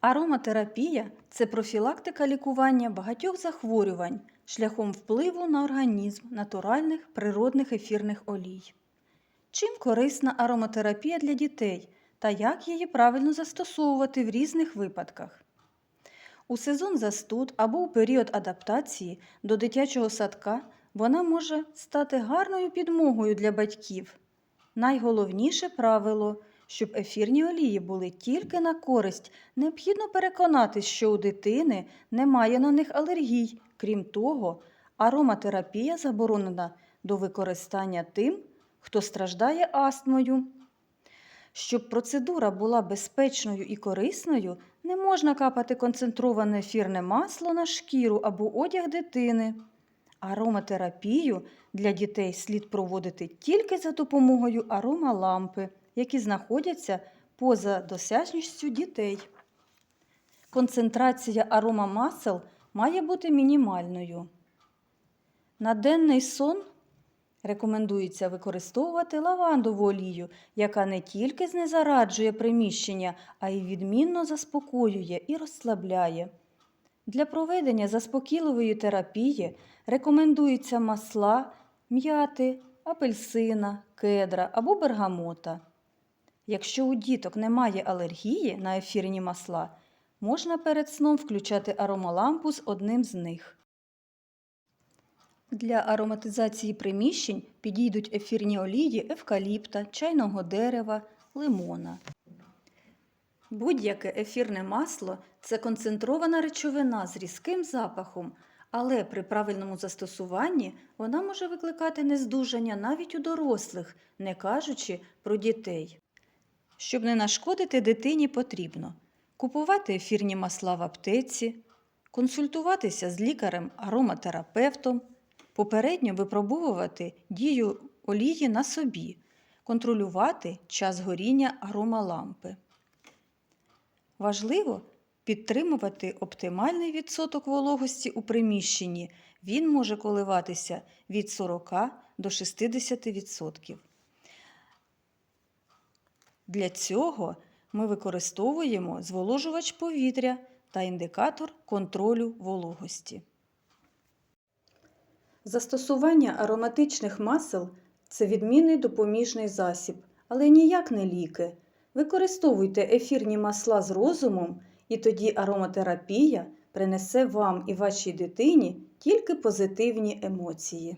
Ароматерапія це профілактика лікування багатьох захворювань шляхом впливу на організм натуральних природних ефірних олій. Чим корисна ароматерапія для дітей та як її правильно застосовувати в різних випадках? У сезон застуд або у період адаптації до дитячого садка вона може стати гарною підмогою для батьків. Найголовніше правило, щоб ефірні олії були тільки на користь, необхідно переконатись, що у дитини немає на них алергій. Крім того, ароматерапія заборонена до використання тим, хто страждає астмою. Щоб процедура була безпечною і корисною, не можна капати концентроване ефірне масло на шкіру або одяг дитини. Ароматерапію для дітей слід проводити тільки за допомогою аромалампи, які знаходяться поза досяжністю дітей. Концентрація аромамасел має бути мінімальною. На денний сон рекомендується використовувати лавандову олію, яка не тільки знезараджує приміщення, а й відмінно заспокоює і розслабляє. Для проведення заспокійливої терапії рекомендуються масла м'яти, апельсина, кедра або бергамота. Якщо у діток немає алергії на ефірні масла, можна перед сном включати аромалампу з одним з них. Для ароматизації приміщень підійдуть ефірні олії евкаліпта, чайного дерева, лимона. Будь-яке ефірне масло це концентрована речовина з різким запахом, але при правильному застосуванні вона може викликати нездужання навіть у дорослих, не кажучи про дітей. Щоб не нашкодити дитині, потрібно купувати ефірні масла в аптеці, консультуватися з лікарем-ароматерапевтом, попередньо випробовувати дію олії на собі, контролювати час горіння аромалампи. Важливо підтримувати оптимальний відсоток вологості у приміщенні. Він може коливатися від 40 до 60%. Для цього ми використовуємо зволожувач повітря та індикатор контролю вологості. Застосування ароматичних масел це відмінний допоміжний засіб, але ніяк не ліки. Використовуйте ефірні масла з розумом, і тоді ароматерапія принесе вам і вашій дитині тільки позитивні емоції.